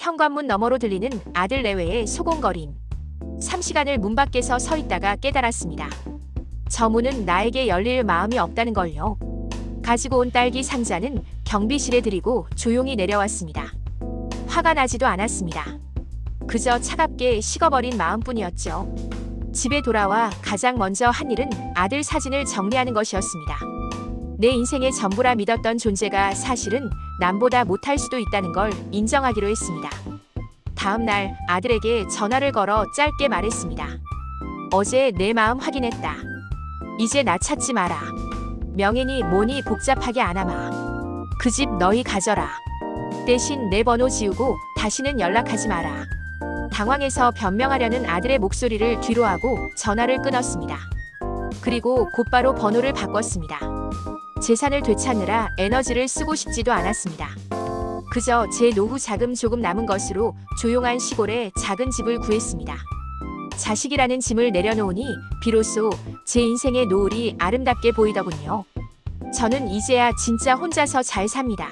현관문 너머로 들리는 아들 내외의 소곤거림. 3시간을 문 밖에서 서 있다가 깨달았습니다. 저 문은 나에게 열릴 마음이 없다는 걸요. 가지고 온 딸기 상자는 경비실에 드리고 조용히 내려왔습니다. 화가 나지도 않았습니다. 그저 차갑게 식어버린 마음뿐이었죠. 집에 돌아와 가장 먼저 한 일은 아들 사진을 정리하는 것이었습니다. 내 인생의 전부라 믿었던 존재가 사실은 남보다 못할 수도 있다는 걸 인정하기로 했습니다. 다음 날 아들에게 전화를 걸어 짧게 말했습니다. 어제 내 마음 확인했다. 이제 나 찾지 마라. 명예니 뭐니 복잡하게 안 하마. 그 집 너희 가져라. 대신 내 번호 지우고 다시는 연락하지 마라. 당황해서 변명하려는 아들의 목소리를 뒤로하고 전화를 끊었습니다. 그리고 곧바로 번호를 바꿨습니다. 재산을 되찾느라 에너지를 쓰고 싶지도 않았습니다. 그저 제 노후 자금 조금 남은 것으로 조용한 시골에 작은 집을 구했습니다. 자식이라는 짐을 내려놓으니 비로소 제 인생의 노을이 아름답게 보이더군요. 저는 이제야 진짜 혼자서 잘 삽니다.